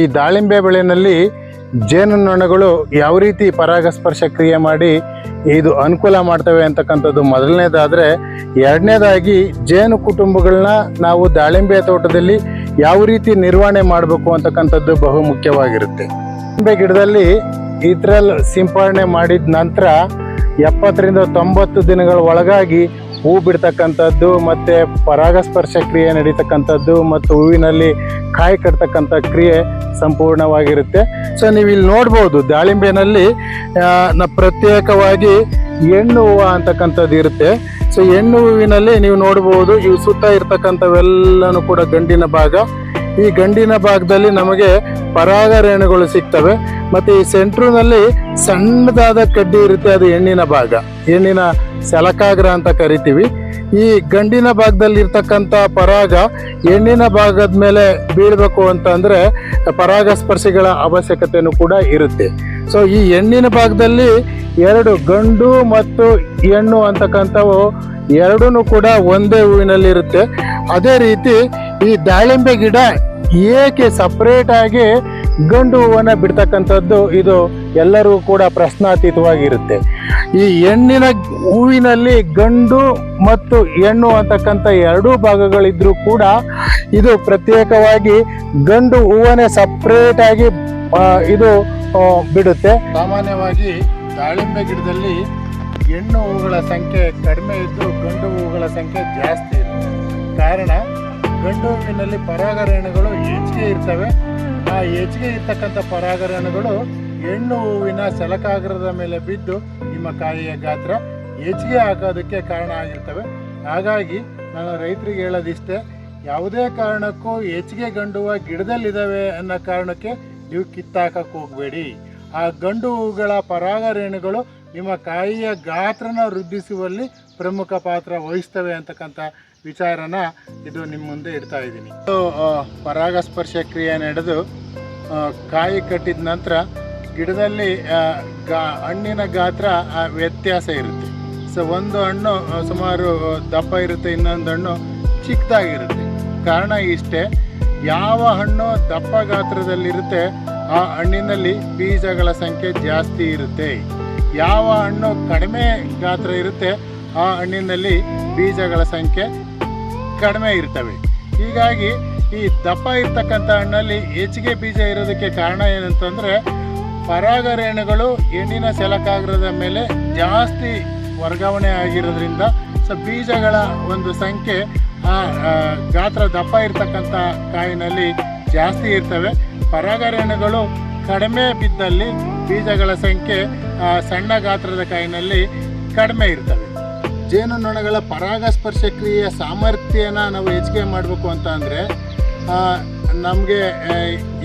ಈ ದಾಳಿಂಬೆ ಬೆಳೆಯಲ್ಲಿ ಜೇನುನೊಣಗಳು ಯಾವ ರೀತಿ ಪರಾಗಸ್ಪರ್ಶ ಕ್ರಿಯೆ ಮಾಡಿ ಇದು ಅನುಕೂಲ ಮಾಡ್ತವೆ ಅಂತಕ್ಕಂಥದ್ದು ಮೊದಲನೇದಾದರೆ, ಎರಡನೇದಾಗಿ ಜೇನು ಕುಟುಂಬಗಳನ್ನ ನಾವು ದಾಳಿಂಬೆ ತೋಟದಲ್ಲಿ ಯಾವ ರೀತಿ ನಿರ್ವಹಣೆ ಮಾಡಬೇಕು ಅಂತಕ್ಕಂಥದ್ದು ಬಹು ಮುಖ್ಯವಾಗಿರುತ್ತೆ ದಾಳಿಂಬೆ ಗಿಡದಲ್ಲಿ ಇದ್ರಲ್ಲಿ ಸಿಂಪಡಣೆ ಮಾಡಿದ ನಂತರ ಎಪ್ಪತ್ತರಿಂದ ತೊಂಬತ್ತು ದಿನಗಳ ಒಳಗಾಗಿ ಹೂ ಬಿಡ್ತಕ್ಕಂಥದ್ದು ಮತ್ತು ಪರಾಗಸ್ಪರ್ಶ ಕ್ರಿಯೆ ನಡೀತಕ್ಕಂಥದ್ದು ಮತ್ತು ಹೂವಿನಲ್ಲಿ ಕಾಯಿ ಕಟ್ತಕ್ಕಂಥ ಕ್ರಿಯೆ ಸಂಪೂರ್ಣವಾಗಿರುತ್ತೆ. ಸೊ ನೀವು ಇಲ್ಲಿ ನೋಡ್ಬೋದು ದಾಳಿಂಬೆನಲ್ಲಿ ನ ಪ್ರತ್ಯೇಕವಾಗಿ ಹೆಣ್ಣು ಹೂವು ಅಂತಕ್ಕಂಥದ್ದು ಇರುತ್ತೆ. ಸೊ ಹೆಣ್ಣು ಹೂವಿನಲ್ಲಿ ನೀವು ನೋಡ್ಬೋದು ಇವು ಸುತ್ತ ಇರ್ತಕ್ಕಂಥವೆಲ್ಲನೂ ಕೂಡ ಗಂಡಿನ ಭಾಗ. ಈ ಗಂಡಿನ ಭಾಗದಲ್ಲಿ ನಮಗೆ ಪರಾಗ ರೇಣುಗಳು ಸಿಗ್ತವೆ. ಮತ್ತು ಈ ಸೆಂಟ್ರುನಲ್ಲಿ ಸಣ್ಣದಾದ ಕಡ್ಡಿ ಇರುತ್ತೆ, ಅದು ಹೆಣ್ಣಿನ ಭಾಗ. ಹೆಣ್ಣಿನ ಸೆಲಕಾಗ್ರ ಅಂತ ಕರಿತೀವಿ. ಈ ಗಂಡಿನ ಭಾಗದಲ್ಲಿ ಇರ್ತಕ್ಕಂಥ ಪರಾಗ ಹೆಣ್ಣಿನ ಭಾಗದ ಮೇಲೆ ಬೀಳಬೇಕು ಅಂತಂದ್ರೆ ಪರಾಗಸ್ಪರ್ಶಿಗಳ ಅವಶ್ಯಕತೆನೂ ಕೂಡ ಇರುತ್ತೆ. ಸೊ ಈ ಹೆಣ್ಣಿನ ಭಾಗದಲ್ಲಿ ಎರಡು ಗಂಡು ಮತ್ತು ಹೆಣ್ಣು ಅಂತಕ್ಕಂಥವು ಎರಡೂ ಕೂಡ ಒಂದೇ ಹೂವಿನಲ್ಲಿ ಇರುತ್ತೆ ಅದೇ ರೀತಿ ಈ ದಾಳಿಂಬೆ ಗಿಡ ಏಕೆ ಸಪ್ರೇಟ್ ಆಗಿ ಗಂಡು ಹೂವನ್ನ ಬಿಡ್ತಕ್ಕಂಥದ್ದು ಇದು ಎಲ್ಲರೂ ಕೂಡ ಪ್ರಶ್ನಾತೀತವಾಗಿರುತ್ತೆ. ಈ ಹೆಣ್ಣಿನ ಹೂವಿನಲ್ಲಿ ಗಂಡು ಮತ್ತು ಹೆಣ್ಣು ಅಂತಕ್ಕಂಥ ಎರಡೂ ಭಾಗಗಳಿದ್ರೂ ಕೂಡ ಇದು ಪ್ರತ್ಯೇಕವಾಗಿ ಗಂಡು ಹೂವನ್ನೇ ಸಪ್ರೇಟ್ ಆಗಿ ಇದು ಬಿಡುತ್ತೆ. ಸಾಮಾನ್ಯವಾಗಿ ದಾಳಿಂಬೆ ಗಿಡದಲ್ಲಿ ಹೆಣ್ಣು ಹೂಗಳ ಸಂಖ್ಯೆ ಕಡಿಮೆ ಇದ್ದು ಗಂಡು ಹೂಗಳ ಸಂಖ್ಯೆ ಜಾಸ್ತಿ ಇರುತ್ತೆ. ಕಾರಣ, ಗಂಡು ಹೂವಿನಲ್ಲಿ ಪರಾಗರೇಣುಗಳು ಹೆಚ್ಚಿಗೆ ಇರ್ತವೆ. ಆ ಹೆಚ್ಚಿಗೆ ಇರ್ತಕ್ಕಂಥ ಪರಾಗರಣಗಳು ಹೆಣ್ಣು ಹೂವಿನ ಸಲಕಾಗ್ರದ ಮೇಲೆ ಬಿದ್ದು ನಿಮ್ಮ ಕಾಯಿಯ ಗಾತ್ರ ಹೆಚ್ಚಿಗೆ ಆಗೋದಕ್ಕೆ ಕಾರಣ ಆಗಿರ್ತವೆ. ಹಾಗಾಗಿ ನಾನು ರೈತರಿಗೆ ಹೇಳೋದಿಷ್ಟೇ, ಯಾವುದೇ ಕಾರಣಕ್ಕೂ ಹೆಚ್ಚಿಗೆ ಗಂಡುವ ಗಿಡದಲ್ಲಿದ್ದಾವೆ ಅನ್ನೋ ಕಾರಣಕ್ಕೆ ನೀವು ಕಿತ್ತಾಕಕ್ಕೆ ಹೋಗಬೇಡಿ. ಆ ಗಂಡು ಹೂಗಳ ಪರಾಗರೇಣುಗಳು ನಿಮ್ಮ ಕಾಯಿಯ ಗಾತ್ರನ ವೃದ್ಧಿಸುವಲ್ಲಿ ಪ್ರಮುಖ ಪಾತ್ರ ವಹಿಸ್ತವೆ ಅಂತಕ್ಕಂಥ ವಿಚಾರನ ಇದು ನಿಮ್ಮ ಮುಂದೆ ಇಡ್ತಾ ಇದ್ದೀನಿ. ಪರಾಗಸ್ಪರ್ಶ ಕ್ರಿಯೆ ನಡೆದು ಕಾಯಿ ಕಟ್ಟಿದ ನಂತರ ಗಿಡದಲ್ಲಿ ಗಾ, ಹಣ್ಣಿನ ಗಾತ್ರ ವ್ಯತ್ಯಾಸ ಇರುತ್ತೆ. ಸೊ, ಒಂದು ಹಣ್ಣು ಸುಮಾರು ದಪ್ಪ ಇರುತ್ತೆ, ಇನ್ನೊಂದು ಹಣ್ಣು ಚಿಕ್ಕದಾಗಿರುತ್ತೆ. ಕಾರಣ ಇಷ್ಟೇ, ಯಾವ ಹಣ್ಣು ದಪ್ಪ ಗಾತ್ರದಲ್ಲಿರುತ್ತೆ, ಆ ಹಣ್ಣಿನಲ್ಲಿ ಬೀಜಗಳ ಸಂಖ್ಯೆ ಜಾಸ್ತಿ ಇರುತ್ತೆ. ಯಾವ ಹಣ್ಣು ಕಡಿಮೆ ಗಾತ್ರ ಇರುತ್ತೆ, ಆ ಹಣ್ಣಿನಲ್ಲಿ ಬೀಜಗಳ ಸಂಖ್ಯೆ ಕಡಿಮೆ ಇರ್ತವೆ. ಹೀಗಾಗಿ ಈ ದಪ್ಪ ಇರ್ತಕ್ಕಂಥ ಹಣ್ಣಲ್ಲಿ ಹೆಚ್ಚಿಗೆ ಬೀಜ ಇರೋದಕ್ಕೆ ಕಾರಣ ಏನಂತಂದರೆ, ಪರಾಗರೇಣುಗಳು ಹೆಣ್ಣಿನ ಸೆಲಕಾಗ್ರದ ಮೇಲೆ ಜಾಸ್ತಿ ವರ್ಗಾವಣೆ ಆಗಿರೋದ್ರಿಂದ ಸೊ ಬೀಜಗಳ ಒಂದು ಸಂಖ್ಯೆ ಆ, ಗಾತ್ರ ದಪ್ಪ ಇರ್ತಕ್ಕಂಥ ಕಾಯಿನಲ್ಲಿ ಜಾಸ್ತಿ ಇರ್ತವೆ. ಪರಾಗರೇಣುಗಳು ಕಡಿಮೆ ಬಿದ್ದಲ್ಲಿ ಬೀಜಗಳ ಸಂಖ್ಯೆ ಸಣ್ಣ ಗಾತ್ರದ ಕಾಯಿನಲ್ಲಿ ಕಡಿಮೆ ಇರ್ತವೆ ಜೇನುನೊಣಗಳ ಪರಾಗಸ್ಪರ್ಶ ಕ್ರಿಯೆಯ ಸಾಮರ್ಥ್ಯನ ನಾವು ಹೆಚ್ಚಿಗೆ ಮಾಡಬೇಕು ಅಂತ ಅಂದರೆ ನಮಗೆ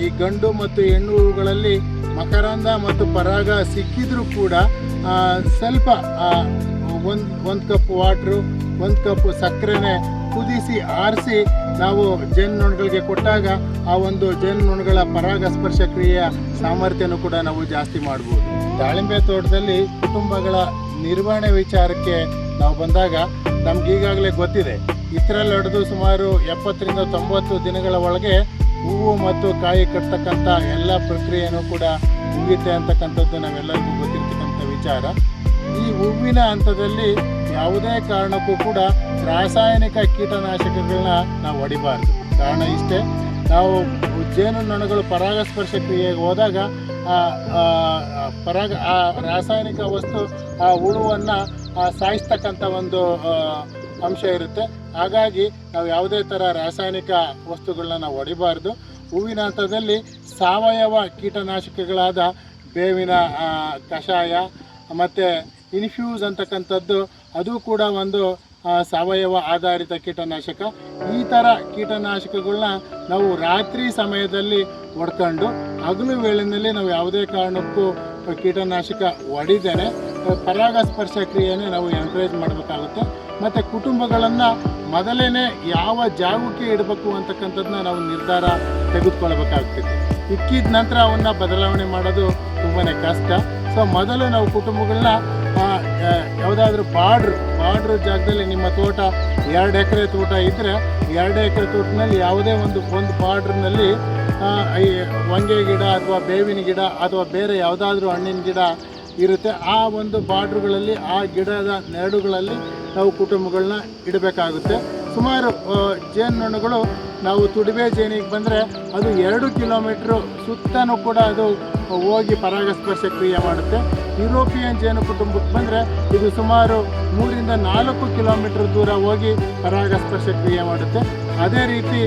ಈ ಗಂಡು ಮತ್ತು ಹೆಣ್ಣು ಹೂಗಳಲ್ಲಿ ಮಕರಂದ ಮತ್ತು ಪರಾಗ ಸಿಕ್ಕಿದ್ರೂ ಕೂಡ ಸ್ವಲ್ಪ ಒಂದು ಒಂದು ಕಪ್ ವಾಟ್ರು ಒಂದು ಕಪ್ ಸಕ್ಕರೆನೆ ಕುದಿಸಿ, ಆರಿಸಿ ನಾವು ಜೇನುನೊಣಗಳಿಗೆ ಕೊಟ್ಟಾಗ ಆ ಒಂದು ಜೇನುನೊಣಗಳ ಪರಾಗಸ್ಪರ್ಶ ಕ್ರಿಯೆಯ ಸಾಮರ್ಥ್ಯನೂ ಕೂಡ ನಾವು ಜಾಸ್ತಿ ಮಾಡ್ಬೋದು. ದಾಳಿಂಬೆ ತೋಟದಲ್ಲಿ ಕುಟುಂಬಗಳ ನಿರ್ವಹಣೆ ವಿಚಾರಕ್ಕೆ ನಾವು ಬಂದಾಗ ನಮ್ಗೆ ಈಗಾಗಲೇ ಗೊತ್ತಿದೆ. ಇತರಲ್ಲಿ ಹೊಡೆದು ಸುಮಾರು ಎಪ್ಪತ್ತರಿಂದ ತೊಂಬತ್ತು ದಿನಗಳ ಒಳಗೆ ಹೂವು ಮತ್ತು ಕಾಯಿ ಕಟ್ತಕ್ಕಂಥ ಎಲ್ಲ ಪ್ರಕ್ರಿಯೆನೂ ಕೂಡ ಮುಗಿತೆ ಅಂತಕ್ಕಂಥದ್ದು ನಾವೆಲ್ಲರಿಗೂ ಗೊತ್ತಿರ್ತಕ್ಕಂಥ ವಿಚಾರ. ಈ ಹೂವಿನ ಹಂತದಲ್ಲಿ ಯಾವುದೇ ಕಾರಣಕ್ಕೂ ಕೂಡ ರಾಸಾಯನಿಕ ಕೀಟನಾಶಕಗಳನ್ನ ನಾವು ಹೊಡಿಬಾರ್ದು. ಕಾರಣ ಇಷ್ಟೇ, ನಾವು ಜೇನುನೊಣಗಳು ಪರಾಗಸ್ಪರ್ಶ ಕ್ರಿಯೆಗೆ ಹೋದಾಗ ಪರಾಗ, ಆ ರಾಸಾಯನಿಕ ವಸ್ತು, ಆ ಹುಳುವನ್ನು ಸಾಯಿಸ್ತಕ್ಕಂಥ ಒಂದು ಅಂಶ ಇರುತ್ತೆ. ಹಾಗಾಗಿ ನಾವು ಯಾವುದೇ ಥರ ರಾಸಾಯನಿಕ ವಸ್ತುಗಳನ್ನ ನಾವು ಹೊಡಿಬಾರ್ದು. ಹೂವಿನ ಹಂತದಲ್ಲಿ ಸಾವಯವ ಕೀಟನಾಶಕಗಳಾದ ಬೇವಿನ ಕಷಾಯ, ಮತ್ತು ಇನ್ಫ್ಯೂಸ್ ಅಂತಕ್ಕಂಥದ್ದು, ಅದು ಕೂಡ ಒಂದು ಸಾವಯವ ಆಧಾರಿತ ಕೀಟನಾಶಕ. ಈ ಥರ ಕೀಟನಾಶಕಗಳನ್ನ ನಾವು ರಾತ್ರಿ ಸಮಯದಲ್ಲಿ ಹೊಡ್ಕೊಂಡು ಹಗಲು ವೇಳೆಯಲ್ಲಿ ನಾವು ಯಾವುದೇ ಕಾರಣಕ್ಕೂ ಕೀಟನಾಶಕ ಹೊಡಿದರೆ ಪರಾಗಸ್ಪರ್ಶ ಕ್ರಿಯೆನೇ ನಾವು ಎನ್ಕರೇಜ್ ಮಾಡಬೇಕಾಗುತ್ತೆ. ಮತ್ತು ಕುಟುಂಬಗಳನ್ನು ಮೊದಲೇ ಯಾವ ಜಾಗಕ್ಕೆ ಇಡಬೇಕು ಅಂತಕ್ಕಂಥದ್ದನ್ನ ನಾವು ನಿರ್ಧಾರ ತೆಗೆದುಕೊಳ್ಬೇಕಾಗ್ತದೆ. ಇಕ್ಕಿದ ನಂತರ ಅವನ್ನ ಬದಲಾವಣೆ ಮಾಡೋದು ತುಂಬಾ ಕಷ್ಟ. ಸೊ ಮೊದಲು ನಾವು ಕುಟುಂಬಗಳನ್ನ ಯಾವುದಾದ್ರೂ ಬಾರ್ಡ್ರ್ ಬಾರ್ಡ್ರ್ ಜಾಗದಲ್ಲಿ ನಿಮ್ಮ ತೋಟ ಎರಡು ಎಕರೆ ತೋಟ ಇದ್ದರೆ ಎರಡು ಎಕರೆ ತೋಟದಲ್ಲಿ ಯಾವುದೇ ಒಂದು ಒಂದು ಬಾರ್ಡ್ರ್ನಲ್ಲಿ ಈ ವಂಗೆ ಗಿಡ ಅಥವಾ ಬೇವಿನ ಗಿಡ ಅಥವಾ ಬೇರೆ ಯಾವುದಾದ್ರೂ ಹಣ್ಣಿನ ಗಿಡ ಇರುತ್ತೆ. ಆ ಒಂದು ಬಾರ್ಡ್ರ್ಗಳಲ್ಲಿ ಆ ಗಿಡದ ನೆರಳುಗಳಲ್ಲಿ ನಾವು ಕುಟುಂಬಗಳನ್ನ ಇಡಬೇಕಾಗುತ್ತೆ. ಸುಮಾರು ಜೇನುನೊಣಗಳು ನಾವು ತುಡಿಬೆ ಜೇನಿಗೆ ಬಂದರೆ ಅದು ಎರಡು ಕಿಲೋಮೀಟ್ರ್ ಸುತ್ತನೂ ಕೂಡ ಅದು ಹೋಗಿ ಪರಾಗಸ್ಪರ್ಶ ಕ್ರಿಯೆ ಮಾಡುತ್ತೆ. ಯುರೋಪಿಯನ್ ಜೇನು ಕುಟುಂಬಕ್ಕೆ ಬಂದರೆ ಇದು ಸುಮಾರು ಮೂರಿಂದ ನಾಲ್ಕು ಕಿಲೋಮೀಟರ್ ದೂರ ಹೋಗಿ ಪರಾಗಸ್ಪರ್ಶ ಕ್ರಿಯೆ ಮಾಡುತ್ತೆ. ಅದೇ ರೀತಿ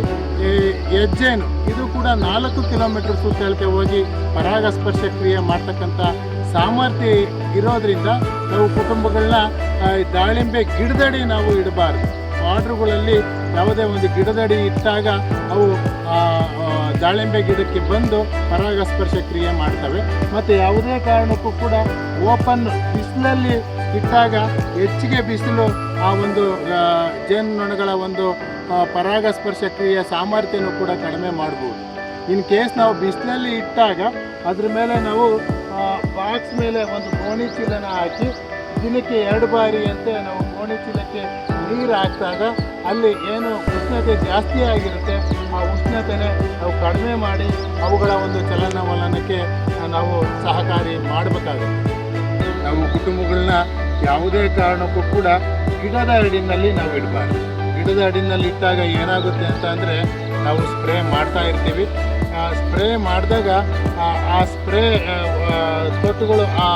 ಹೆಜ್ಜೇನು, ಇದು ಕೂಡ ನಾಲ್ಕು ಕಿಲೋಮೀಟರ್ ಸುತ್ತಳತೆ ಹೋಗಿ ಪರಾಗಸ್ಪರ್ಶ ಕ್ರಿಯೆ ಮಾಡ್ತಕ್ಕಂಥ ಸಾಮರ್ಥ್ಯ ಇರೋದ್ರಿಂದ ನಾವು ಕುಟುಂಬಗಳನ್ನ ದಾಳಿಂಬೆ ಗಿಡದಡಿ ನಾವು ಇಡಬಾರ್ದು. ಆರ್ಡ್ರುಗಳಲ್ಲಿ ಯಾವುದೇ ಒಂದು ಗಿಡದಡಿ ಇಟ್ಟಾಗ ಅವು ದಾಳಿಂಬೆ ಗಿಡಕ್ಕೆ ಬಂದು ಪರಾಗಸ್ಪರ್ಶ ಕ್ರಿಯೆ ಮಾಡ್ತವೆ. ಮತ್ತು ಯಾವುದೇ ಕಾರಣಕ್ಕೂ ಕೂಡ ಓಪನ್ ಬಿಸಿಲಲ್ಲಿ ಇಟ್ಟಾಗ ಹೆಚ್ಚಿಗೆ ಬಿಸಿಲು ಆ ಒಂದು ಜೇನುನೊಣಗಳ ಒಂದು ಪರಾಗಸ್ಪರ್ಶ ಕ್ರಿಯೆಯ ಸಾಮರ್ಥ್ಯನೂ ಕೂಡ ಕಡಿಮೆ ಮಾಡ್ಬೋದು. ಇನ್ ಕೇಸ್ ನಾವು ಬಿಸಿಲಲ್ಲಿ ಇಟ್ಟಾಗ ಅದ್ರ ಮೇಲೆ ನಾವು ಬಾಕ್ಸ್ ಮೇಲೆ ಒಂದು ಗೋಣಿ ಚೀಲನ ಹಾಕಿ ದಿನಕ್ಕೆ ಎರಡು ಬಾರಿ ಅಂತೆ ನಾವು ಗೋಣಿ ಚೀಲಕ್ಕೆ ನೀರು ಹಾಕಿದಾಗ ಅಲ್ಲಿ ಏನು ಉಷ್ಣತೆ ಜಾಸ್ತಿ ಆಗಿರುತ್ತೆ ಆ ಉಷ್ಣತೆನೆ ನಾವು ಕಡಿಮೆ ಮಾಡಿ ಅವುಗಳ ಒಂದು ಚಲನವಲನಕ್ಕೆ ನಾವು ಸಹಕಾರಿ ಮಾಡಬೇಕಾಗುತ್ತೆ. ನಾವು ಕುಟುಂಬಗಳನ್ನ ಯಾವುದೇ ಕಾರಣಕ್ಕೂ ಕೂಡ ಗಿಡದ ಅಡಿನಲ್ಲಿ ನಾವು ಇಡಬಾರ್ದು. ಗಿಡದ ಅಡಿನಲ್ಲಿ ಇಟ್ಟಾಗ ಏನಾಗುತ್ತೆ ಅಂತ ಅಂದರೆ ನಾವು ಸ್ಪ್ರೇ ಮಾಡ್ತಾ ಇರ್ತೀವಿ. ಸ್ಪ್ರೇ ಮಾಡಿದಾಗ ಆ ಸ್ಪ್ರೇ ತೊಟ್ಟುಗಳು ಆ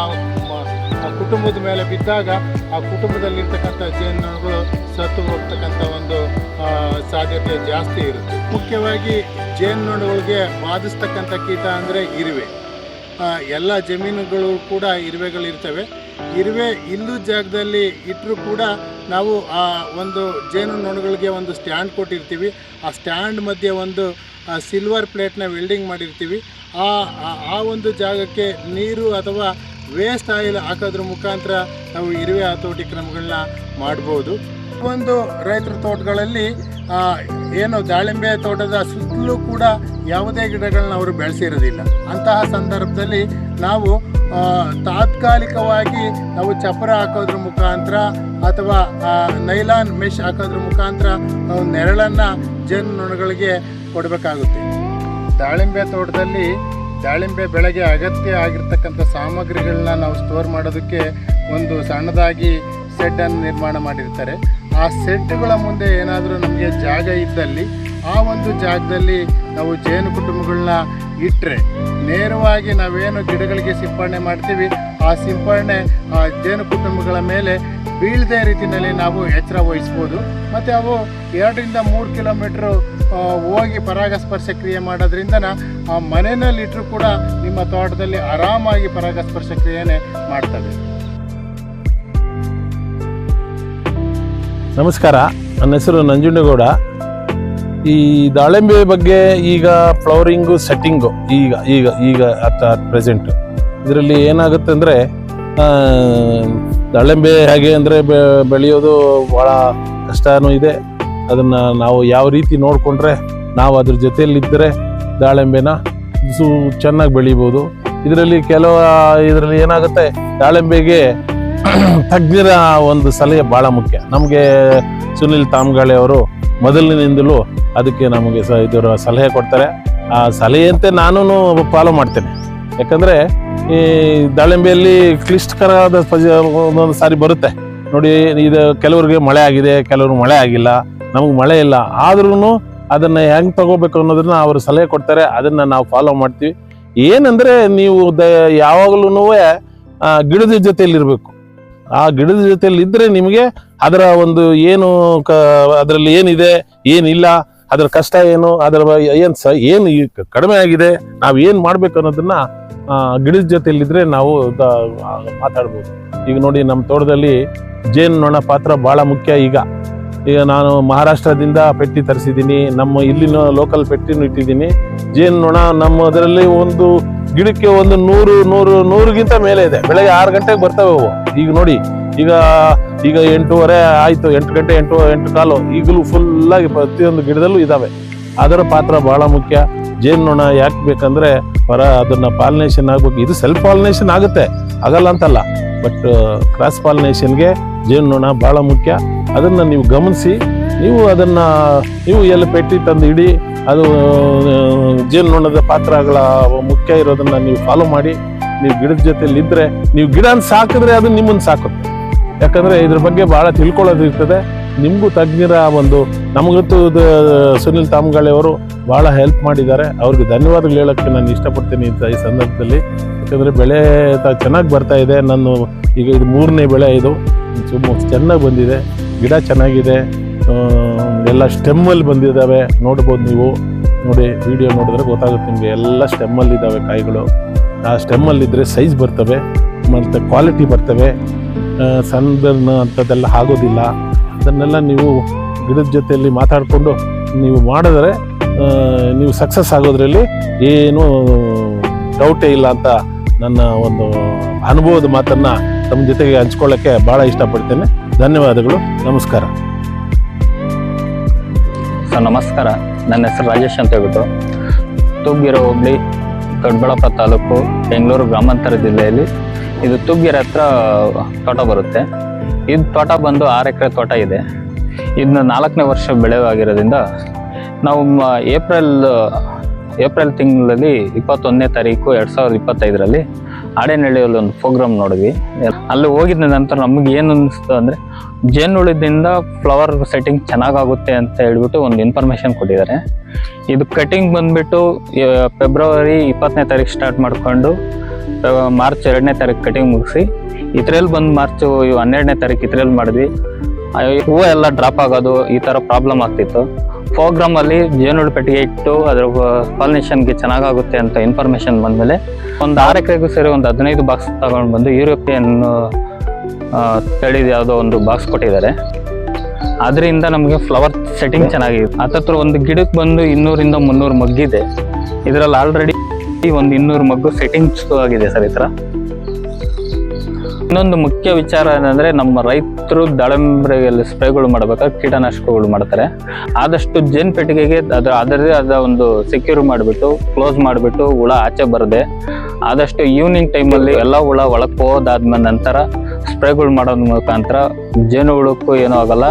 ಕುಟುಂಬದ ಮೇಲೆ ಬಿದ್ದಾಗ ಆ ಕುಟುಂಬದಲ್ಲಿರ್ತಕ್ಕಂಥ ಜೇನುಗಳು ಸತ್ತು ಹೋಗ್ತಕ್ಕಂಥ ಒಂದು ಸಾಧ್ಯತೆ ಜಾಸ್ತಿ ಇರುತ್ತೆ. ಮುಖ್ಯವಾಗಿ ಜೇನುನೊಣಗಳಿಗೆ ಬಾಧಿಸ್ತಕ್ಕಂಥ ಕೀಟ ಅಂದರೆ ಇರುವೆ. ಎಲ್ಲ ಜಮೀನುಗಳು ಕೂಡ ಇರುವೆಗಳಿರ್ತವೆ. ಇರುವೆ ಇಲ್ಲೂ ಜಾಗದಲ್ಲಿ ಇಟ್ಟರೂ ಕೂಡ ನಾವು ಆ ಒಂದು ಜೇನು ನೊಣಗಳಿಗೆ ಒಂದು ಸ್ಟ್ಯಾಂಡ್ ಕೊಟ್ಟಿರ್ತೀವಿ. ಆ ಸ್ಟ್ಯಾಂಡ್ ಮಧ್ಯೆ ಒಂದು ಸಿಲ್ವರ್ ಪ್ಲೇಟ್ನ ವೆಲ್ಡಿಂಗ್ ಮಾಡಿರ್ತೀವಿ. ಆ- ಆ ಒಂದು ಜಾಗಕ್ಕೆ ನೀರು ಅಥವಾ ವೇಸ್ಟ್ ಆಯಿಲ್ ಹಾಕೋದ್ರ ಮುಖಾಂತರ ನಾವು ಇರುವೆ ಹತೋಟಿ ಕ್ರಮಗಳನ್ನ ಮಾಡ್ಬೋದು. ಒಂದು ರೈತರ ತೋಟಗಳಲ್ಲಿ ಏನು ದಾಳಿಂಬೆ ತೋಟದ ಸುತ್ತಲೂ ಕೂಡ ಯಾವುದೇ ಗಿಡಗಳನ್ನ ಅವರು ಬೆಳೆಸಿರೋದಿಲ್ಲ. ಅಂತಹ ಸಂದರ್ಭದಲ್ಲಿ ನಾವು ತಾತ್ಕಾಲಿಕವಾಗಿ ನಾವು ಚಪ್ಪರ ಹಾಕೋದ್ರ ಮುಖಾಂತರ ಅಥವಾ ನೈಲಾನ್ ಮೆಶ್ ಹಾಕೋದ್ರ ಮುಖಾಂತರ ನಾವು ನೆರಳನ್ನು ಜೇನುನೊಣಗಳಿಗೆ ಕೊಡಬೇಕಾಗುತ್ತೆ. ದಾಳಿಂಬೆ ತೋಟದಲ್ಲಿ ದಾಳಿಂಬೆ ಬೆಳೆಗೆ ಅಗತ್ಯ ಆಗಿರ್ತಕ್ಕಂಥ ಸಾಮಗ್ರಿಗಳನ್ನ ನಾವು ಸ್ಟೋರ್ ಮಾಡೋದಕ್ಕೆ ಒಂದು ಸಣ್ಣದಾಗಿ ಸೆಡ್ಡನ್ನು ನಿರ್ಮಾಣ ಮಾಡಿರ್ತಾರೆ. ಆ ಸೆಡ್ಗಳ ಮುಂದೆ ಏನಾದರೂ ನಮಗೆ ಜಾಗ ಇದ್ದಲ್ಲಿ, ಆ ಒಂದು ಜಾಗದಲ್ಲಿ ನಾವು ಜೇನು ಕುಟುಂಬಗಳನ್ನ ಇಟ್ಟರೆ ನೇರವಾಗಿ ನಾವೇನು ಗಿಡಗಳಿಗೆ ಸಿಂಪಡಣೆ ಮಾಡ್ತೀವಿ ಆ ಸಿಂಪಡಣೆ, ಆ ಜೇನು ಕುಟುಂಬಗಳ ಮೇಲೆ ಬೀಳದೆ ರೀತಿಯಲ್ಲಿ ನಾವು ಎಚ್ಚರ ವಹಿಸ್ಬೋದು. ಮತ್ತು ಅವು ಎರಡರಿಂದ ಮೂರು ಕಿಲೋಮೀಟ್ರು ಹೋಗಿ ಪರಾಗಸ್ಪರ್ಶ ಕ್ರಿಯೆ ಮಾಡೋದ್ರಿಂದ ಆ ಮನೆಯಲ್ಲಿ ಇಟ್ಟರು ಕೂಡ ನಿಮ್ಮ ತೋಟದಲ್ಲಿ ಆರಾಮಾಗಿ ಪರಾಗಸ್ಪರ್ಶ ಕ್ರಿಯೆನೇ ಮಾಡ್ತವೆ ನಮಸ್ಕಾರ. ನನ್ನ ಹೆಸರು ನಂಜುಂಡೇಗೌಡ. ಈ ದಾಳಿಂಬೆ ಬಗ್ಗೆ ಈಗ ಫ್ಲವರಿಂಗು ಸೆಟ್ಟಿಂಗು ಈಗ ಈಗ ಈಗ ಅಟ್ ಪ್ರೆಸೆಂಟ್ ಇದರಲ್ಲಿ ಏನಾಗುತ್ತೆ ಅಂದರೆ ದಾಳಿಂಬೆ ಹೇಗೆ ಅಂದರೆ ಬೆಳೆಯೋದು ಭಾಳ ಕಷ್ಟನೂ ಇದೆ. ಅದನ್ನು ನಾವು ಯಾವ ರೀತಿ ನೋಡಿಕೊಂಡ್ರೆ ನಾವು ಅದ್ರ ಜೊತೆಯಲ್ಲಿದ್ದರೆ ದಾಳಿಂಬೆನ ಸು, ಚೆನ್ನಾಗಿ ಬೆಳಿಬೋದು. ಇದರಲ್ಲಿ ಕೆಲವು, ಇದರಲ್ಲಿ ಏನಾಗುತ್ತೆ, ದಾಳಿಂಬೆಗೆ ತಜ್ಞರ ಒಂದು ಸಲಹೆ ಭಾಳ ಮುಖ್ಯ. ನಮಗೆ ಸುನಿಲ್ ತಾಮ್ಗಾಳೆ ಅವರು ಮೊದಲಿನಿಂದಲೂ ಅದಕ್ಕೆ ನಮಗೆ ಸ, ಇದರ ಸಲಹೆ ಕೊಡ್ತಾರೆ. ಆ ಸಲಹೆಯಂತೆ ನಾನು ಫಾಲೋ ಮಾಡ್ತೇನೆ. ಯಾಕಂದರೆ ಈ ದಾಳಿಂಬೆಯಲ್ಲಿ ಕ್ಲಿಷ್ಟಕರವಾದ ಒಂದೊಂದು ಸಾರಿ ಬರುತ್ತೆ. ನೋಡಿ, ಇದು ಕೆಲವ್ರಿಗೆ ಮಳೆ ಆಗಿದೆ ಕೆಲವ್ರಿಗೆ ಮಳೆ ಆಗಿಲ್ಲ, ನಮಗೆ ಮಳೆ ಇಲ್ಲ. ಆದ್ರೂ ಅದನ್ನ ಹೆಂಗ್ ತಗೋಬೇಕು ಅನ್ನೋದನ್ನ ಅವರು ಸಲಹೆ ಕೊಡ್ತಾರೆ, ಅದನ್ನ ನಾವು ಫಾಲೋ ಮಾಡ್ತೀವಿ. ಏನಂದ್ರೆ ನೀವು ದ ಯಾವಾಗಲೂ ಗಿಡದ ಜೊತೆಯಲ್ಲಿ ಇರಬೇಕು ಆ ಗಿಡದ ಜೊತೆಯಲ್ಲಿ ಇದ್ರೆ ನಿಮಗೆ ಅದರ ಒಂದು ಏನು ಕ ಅದರಲ್ಲಿ ಏನಿದೆ, ಏನಿಲ್ಲ ಅದರ ಕಷ್ಟ ಏನು, ಅದರ ಏನು ಸ, ಏನು ಕಡಿಮೆ ಆಗಿದೆ, ನಾವು ಏನು ಮಾಡ್ಬೇಕು ಅನ್ನೋದನ್ನ ಗಿಡದ ಜೊತೆಯಲ್ಲಿದ್ದರೆ ನಾವು ಮಾತಾಡ್ಬೋದು. ಈಗ ನೋಡಿ ನಮ್ಮ ತೋಟದಲ್ಲಿ ಜೇನು ನೊಣ ಪಾತ್ರ ಬಹಳ ಮುಖ್ಯ ಈಗ. ಈಗ ನಾನು ಮಹಾರಾಷ್ಟ್ರದಿಂದ ಪೆಟ್ಟಿ ತರಿಸಿದ್ದೀನಿ, ನಮ್ಮ ಇಲ್ಲಿನ ಲೋಕಲ್ ಪೆಟ್ಟಿನೂ ಇಟ್ಟಿದ್ದೀನಿ. ಜೇನು ನೊಣ ನಮ್ಮ ಅದರಲ್ಲಿ ಒಂದು ಗಿಡಕ್ಕೆ ಒಂದು ನೂರು ನೂರು, ನೂರಿಗಿಂತ ಮೇಲೆ ಇದೆ. ಬೆಳಗ್ಗೆ ಆರು ಗಂಟೆಗೆ ಬರ್ತವೆ ಅವು. ಈಗ ನೋಡಿ ಈಗ ಈಗ ಎಂಟೂವರೆ ಆಯಿತು, ಎಂಟು ಗಂಟೆ, ಎಂಟು ಎಂಟು ಕಾಲು. ಈಗಲೂ ಫುಲ್ ಆಗಿ ಪ್ರತಿಯೊಂದು ಗಿಡದಲ್ಲೂ ಇದಾವೆ. ಅದರ ಪಾತ್ರ ಬಹಳ ಮುಖ್ಯ. ಜೇನುನೊಣ ಯಾಕೆ ಬೇಕಂದ್ರೆ ಹೊರ ಅದನ್ನು ಪಾಲಿನೇಷನ್ ಆಗಬೇಕು. ಇದು ಸೆಲ್ಫ್ ಪಾಲಿನೇಷನ್ ಆಗುತ್ತೆ. ಆಗಲ್ಲ ಅಂತಲ್ಲ. ಬಟ್ ಕ್ರಾಸ್ ಪಾಲಿನೇಷನ್ಗೆ ಜೇನುನೊಣ ಬಹಳ ಮುಖ್ಯ. ಅದನ್ನ ನೀವು ಗಮನಿಸಿ, ನೀವು ಅದನ್ನ, ನೀವು ಎಲ್ಲಿ ಪೆಟ್ಟಿ ತಂದು ಇಡಿ, ಅದು ಜೇನುನೊಣದ ಪಾತ್ರಗಳ ಮುಖ್ಯ ಇರೋದನ್ನ ನೀವು ಫಾಲೋ ಮಾಡಿ. ನೀವು ಗಿಡದ ಜೊತೆಲಿ ಇದ್ರೆ ನೀವು ಗಿಡನ ಸಾಕಿದ್ರೆ ಅದು ನಿಮ್ಮನ್ನು ಸಾಕುತ್ತೆ. ಯಾಕಂದ್ರೆ ಇದ್ರ ಬಗ್ಗೆ ಬಹಳ ತಿಳ್ಕೊಳ್ಳೋದು ಇರ್ತದೆ ನಿಮಗೂ ತಜ್ಞರ ಒಂದು, ನಮಗಂತೂ ಸುನಿಲ್ ತಾಮ್ಗಾಳೆ ಅವರು ಬಹಳ ಹೆಲ್ಪ್ ಮಾಡಿದ್ದಾರೆ. ಅವ್ರಿಗೆ ಧನ್ಯವಾದಗಳು ಹೇಳೋಕ್ಕೆ ನಾನು ಇಷ್ಟಪಡ್ತೀನಿ ಅಂತ ಈ ಸಂದರ್ಭದಲ್ಲಿ. ಯಾಕಂದರೆ ಬೆಳೆ ಚೆನ್ನಾಗಿ ಬರ್ತಾ ಇದೆ. ನಾನು ಈಗ ಇದು ಮೂರನೇ ಬೆಳೆ ಇದು. ಚೆನ್ನಾಗಿ ಬಂದಿದೆ. ಗಿಡ ಚೆನ್ನಾಗಿದೆ. ಎಲ್ಲ ಸ್ಟೆಮ್ಮಲ್ಲಿ ಬಂದಿದ್ದಾವೆ. ನೋಡ್ಬೋದು ನೀವು. ನೋಡಿ ವಿಡಿಯೋ ನೋಡಿದ್ರೆ ಗೊತ್ತಾಗುತ್ತೆ ನಿಮಗೆ. ಎಲ್ಲ ಸ್ಟೆಮ್ಮಲ್ಲಿದ್ದಾವೆ ಕಾಯಿಗಳು. ಆ ಸ್ಟೆಮ್ಮಲ್ಲಿದ್ದರೆ ಸೈಜ್ ಬರ್ತವೆ. ಮತ್ತು ಕ್ವಾಲಿಟಿ ಬರ್ತವೆ. ಸಣ್ಣದನ್ನ ಅಂಥದ್ದೆಲ್ಲ ಆಗೋದಿಲ್ಲ. ಅದನ್ನೆಲ್ಲ ನೀವು ಗಿಡದ ಜೊತೆಯಲ್ಲಿ ಮಾತಾಡಿಕೊಂಡು ನೀವು ಮಾಡಿದ್ರೆ ನೀವು ಸಕ್ಸಸ್ ಆಗೋದ್ರಲ್ಲಿ ಏನು ಡೌಟೇ ಇಲ್ಲ ಅಂತ ನನ್ನ ಒಂದು ಅನುಭವದ ಮಾತನ್ನು ತಮ್ಮ ಜೊತೆಗೆ ಹಂಚ್ಕೊಳ್ಳೋಕ್ಕೆ ಭಾಳ ಇಷ್ಟಪಡ್ತೇನೆ. ಧನ್ಯವಾದಗಳು. ನಮಸ್ಕಾರ. ಸರ್, ನಮಸ್ಕಾರ. ನನ್ನ ಹೆಸರು ರಾಜೇಶ್ ಅಂತ ಹೇಳ್ಬಿಟ್ಟು. ತುಂಬಿರೋ ಹೋಬಳಿ, ದೊಡ್ಡಬಳ್ಳಾಪುರ ತಾಲೂಕು, ಬೆಂಗಳೂರು ಗ್ರಾಮಾಂತರ ಜಿಲ್ಲೆಯಲ್ಲಿ ಇದು ತುಗ್ಗಿರ ಹತ್ರ ತೋಟ ಬರುತ್ತೆ. ಇದು ತೋಟ ಬಂದು ಆರು ಎಕರೆ ತೋಟ ಇದೆ. ಇದನ್ನ ನಾಲ್ಕನೇ ವರ್ಷ ಬೆಳೆವಾಗಿರೋದ್ರಿಂದ ನಾವು ಏಪ್ರಿಲ್ ಏಪ್ರಿಲ್ ತಿಂಗಳಲ್ಲಿ ಇಪ್ಪತ್ತೊಂದನೇ ತಾರೀಕು ಎರಡು ಸಾವಿರದ ಇಪ್ಪತ್ತೈದರಲ್ಲಿ ಆಡೇನಹಳ್ಳಿಯಲ್ಲಿ ಒಂದು ಪ್ರೋಗ್ರಾಮ್ ನೋಡಿದ್ವಿ. ಅಲ್ಲಿ ಹೋಗಿದ ನಂತರ ನಮಗೆ ಏನು ಅನಿಸ್ತು ಅಂದರೆ ಜೇನುಳಿದಿಂದ ಫ್ಲವರ್ ಸೆಟ್ಟಿಂಗ್ ಚೆನ್ನಾಗಾಗುತ್ತೆ ಅಂತ ಹೇಳ್ಬಿಟ್ಟು ಒಂದು ಇನ್ಫಾರ್ಮೇಷನ್ ಕೊಟ್ಟಿದ್ದಾರೆ. ಇದು ಕಟಿಂಗ್ ಬಂದ್ಬಿಟ್ಟು ಫೆಬ್ರವರಿ ಇಪ್ಪತ್ತನೇ ತಾರೀಕು ಸ್ಟಾರ್ಟ್ ಮಾಡಿಕೊಂಡು ಮಾರ್ಚ್ ಎರಡನೇ ತಾರೀಕು ಕಟಿಂಗ್ ಮುಗಿಸಿ ಇದ್ರಲ್ಲಿ ಬಂದು ಮಾರ್ಚ್ ಹನ್ನೆರಡನೇ ತಾರೀಕು ಇದ್ರಲ್ಲಿ ಮಾಡಿದ್ವಿ. ಹೂವು ಎಲ್ಲ ಡ್ರಾಪ್ ಆಗೋದು ಈ ಥರ ಪ್ರಾಬ್ಲಮ್ ಆಗ್ತಿತ್ತು. ಪ್ರೋಗ್ರಾಮ್ ಅಲ್ಲಿ ಜೇನುಳು ಪೆಟ್ಟಿಗೆ ಇಟ್ಟು ಅದ್ರ ಪಾಲಿನೇಷನ್ಗೆ ಚೆನ್ನಾಗಾಗುತ್ತೆ ಅಂತ ಇನ್ಫಾರ್ಮೇಷನ್ ಬಂದಮೇಲೆ ಒಂದು ಆರು ಎಕರೆಗೂ ಸೇರಿ ಒಂದು ಹದಿನೈದು ಬಾಕ್ಸ್ ತಗೊಂಡು ಬಂದು ಯುರೋಪಿಯನ್ ತಳಿದ ಯಾವುದೋ ಒಂದು ಬಾಕ್ಸ್ ಕೊಟ್ಟಿದ್ದಾರೆ. ಅದರಿಂದ ನಮಗೆ ಫ್ಲವರ್ ಸೆಟ್ಟಿಂಗ್ ಚೆನ್ನಾಗಿದೆ ಹತ್ತತ್ರ ಒಂದು ಗಿಡಕ್ಕೆ ಬಂದು ಇನ್ನೂರಿಂದ ಮುನ್ನೂರು ಮಗ್ಗಿದೆ. ಇದರಲ್ಲಿ ಆಲ್ರೆಡಿ ಒಂದು ಇನ್ನೂರು ಮಗ್ಗು ಸೆಟ್ಟಿಂಗ್ಸ್ ಆಗಿದೆ ಸರ್ ಈ ಥರ. ಇನ್ನೊಂದು ಮುಖ್ಯ ವಿಚಾರ ಏನಂದ್ರೆ ನಮ್ಮ ರೈತರು ದಾಳಿಂಬೆಯಲ್ಲಿ ಸ್ಪ್ರೇಗಳು ಮಾಡ್ಬೇಕಾದ್ರೆ ಕೀಟನಾಶಕಗಳು ಮಾಡ್ತಾರೆ. ಆದಷ್ಟು ಜೇನ್ ಪೆಟ್ಟಿಗೆಗೆ ಅದ್ರ ಅದರದೇ ಆದ ಒಂದು ಸೆಕ್ಯೂರ್ ಮಾಡಿಬಿಟ್ಟು ಕ್ಲೋಸ್ ಮಾಡಿಬಿಟ್ಟು ಹುಳ ಆಚೆ ಬರದೆ, ಆದಷ್ಟು ಈವ್ನಿಂಗ್ ಟೈಮಲ್ಲಿ ಎಲ್ಲ ಹುಳ ಒಳಕ್ಕೆ ಹೋದಾದ್ಮೇಲೆ ನಂತರ ಸ್ಪ್ರೇಗಳು ಮಾಡೋದ್ ಮುಖಾಂತರ ಜೇನು ಹುಳಕ್ಕೂ ಏನೂ ಆಗಲ್ಲ,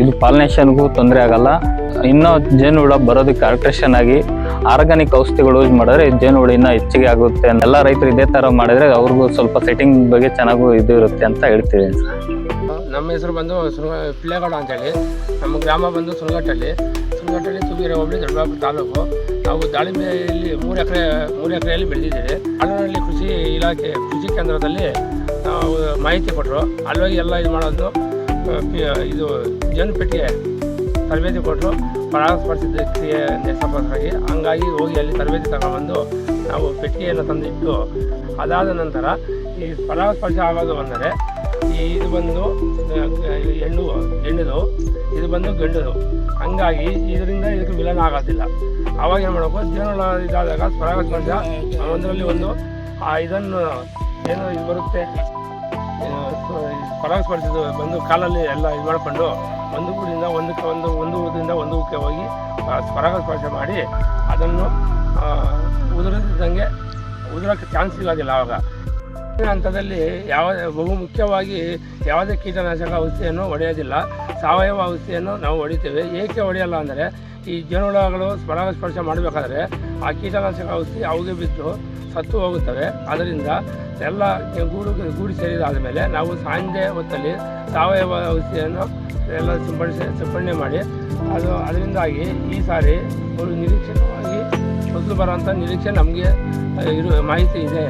ಇದು ಪಾಲಿನೇಷನ್ಗೂ ತೊಂದರೆ ಆಗಲ್ಲ. ಇನ್ನೂ ಜೇನು ಹುಳ ಬರೋದಕ್ಕೆ ಅಲ್ಟ್ರೇಷನ್ ಆಗಿ ಆರ್ಗಾನಿಕ್ ಔಷಧಿಗಳು ಯೂಸ್ ಮಾಡಿದ್ರೆ ಇನ್ನೂ ಹೆಚ್ಚಿಗೆ ಆಗುತ್ತೆ ಎಲ್ಲ ರೈತರು ಇದೇ ತರ ಮಾಡಿದ್ರೆ ಅವ್ರಿಗೂ ಸ್ವಲ್ಪ ಸೆಟ್ಟಿಂಗ್ ಬಗ್ಗೆ ಚೆನ್ನಾಗೂ ಇದು ಇರುತ್ತೆ ಅಂತ ಹೇಳ್ತೀವಿ ನಮ್ಮ ಹೆಸರು ಬಂದು ಸುರ್ಗ ಪಿಳ್ಳೆಗೌಡ ಅಂತೇಳಿ. ನಮ್ಮ ಗ್ರಾಮ ಬಂದು ಸುರಗಟ್ಟಲ್ಲಿ ಸುರಗಟ್ಟಲ್ಲಿ ತುಗಿರೆ ಹೋಬಳಿ ದೊಡ್ಡಬಳ್ಳಾಪುರ ತಾಲೂಕು. ನಾವು ದಾಳಿಂಬೆಯಲ್ಲಿ ಮೂರು ಎಕರೆ, ಮೂರು ಎಕರೆಯಲ್ಲಿ ಬೆಳೆದಿದ್ದೇವೆ. ಹಾಲನಹಳ್ಳಿ ಕೃಷಿ ಇಲಾಖೆ, ಕೃಷಿ ಕೇಂದ್ರದಲ್ಲಿ ನಾವು ಮಾಹಿತಿ ಕೊಟ್ಟರು ಅಲ್ಲೋಗಿ ಎಲ್ಲ ಇದು ಮಾಡೋದು ಇದು ಜೇನು ಪೆಟ್ಟಿಗೆ ತರಬೇತಿ ಕೊಟ್ಟರು ಪರಾಗಸ್ಪರ್ಶದ ಕ್ರಿಯೆ ನೆಸಪರಾಗಿ ಹಂಗಾಗಿ ಹೋಗಿ ಅಲ್ಲಿ ತರಬೇತಿ ತಗೊಂಡ್ಬಂದು ನಾವು ಪೆಟ್ಟಿಗೆಯನ್ನು ತಂದಿಟ್ಟು, ಅದಾದ ನಂತರ ಈ ಪರಾಗಸ್ಪರ್ಶ ಆಗೋದು ಬಂದರೆ ಈ ಇದು ಬಂದು ಹೆಣ್ಣು, ಹೆಣ್ಣುದು, ಇದು ಬಂದು ಗಂಡುದು. ಹಂಗಾಗಿ ಇದರಿಂದ ಇದಕ್ಕೆ ವಿಲನ ಆಗೋದಿಲ್ಲ. ಅವಾಗ ಏನು ಮಾಡಬೇಕು? ಜೀವನ ಇದಾದಾಗ ಪರಾಗಸ್ಪರ್ಶ ಒಂದರಲ್ಲಿ ಒಂದು, ಆ ಇದನ್ನು ಏನು ಇದು ಬರುತ್ತೆ? ಪರಾಗಸ್ಪರ್ಶದ ಬಂದು ಕಾಲಲ್ಲಿ ಎಲ್ಲ ಇದು ಮಾಡಿಕೊಂಡು ಒಂದು ಊರಿಂದ ಒಂದಕ್ಕೆ ಒಂದು ಒಂದು ಊರಿಂದ ಒಂದು ಊಕ್ಕೆ ಹೋಗಿ ಪರಾಗಸ್ಪರ್ಶ ಮಾಡಿ ಅದನ್ನು ಉದುರದಿದ್ದಂಗೆ ಉದುರೋಕ್ಕೆ ಚಾನ್ಸ್ ಸಿಗೋದಿಲ್ಲ ಆವಾಗ ಹಂತದಲ್ಲಿ ಯಾವ, ಬಹು ಮುಖ್ಯವಾಗಿ ಯಾವುದೇ ಕೀಟನಾಶಕ ಔಷಧಿಯನ್ನು ಹೊಡೆಯೋದಿಲ್ಲ. ಸಾವಯವ ಔಷಧಿಯನ್ನು ನಾವು ಹೊಡಿತೇವೆ. ಏಕೆ ಹೊಡೆಯಲ್ಲ ಅಂದರೆ, ಈ ಜೇನುಹುಳಗಳು ಪರಾಗಸ್ಪರ್ಶ ಮಾಡಬೇಕಾದ್ರೆ ಆ ಕೀಟನಾಶಕ ಔಷಧಿ ಅವಿಗೆ ಬಿದ್ದು ಸತ್ತು ಹೋಗುತ್ತವೆ. ಅದರಿಂದ ಎಲ್ಲ ಗೂಡು ಗೂಡು ಸೇರಿದಾದ ಮೇಲೆ ನಾವು ಸಾಂಜೆ ಹೊತ್ತಲ್ಲಿ ಸಾವಯವ ಔಷಧಿಯನ್ನು ಎಲ್ಲ ಸಿಂಪಡಿಸಿ, ಸಿಂಪಡಣೆ ಮಾಡಿ, ಅದು ಅದರಿಂದಾಗಿ ಈ ಸಾರಿ ಒಂದು ನಿರೀಕ್ಷಣವಾಗಿ ಮೊದಲು ಬರುವಂಥ ನಿರೀಕ್ಷೆ ನಮಗೆ ಇರುವ ಮಾಹಿತಿ ಇದೆ.